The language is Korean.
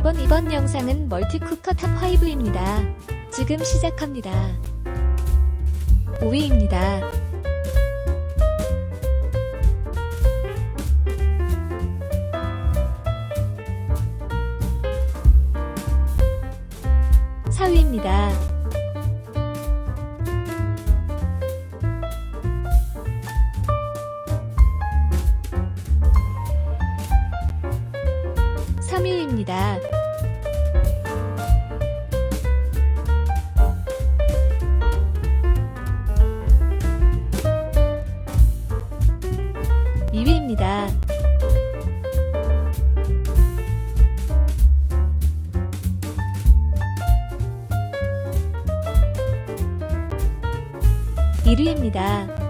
이번 이번 영상은 멀티쿠커 탑5입니다. 지금 시작합니다. 5위입니다. 사위입니다 3위입니다. 2위입니다. 1위입니다.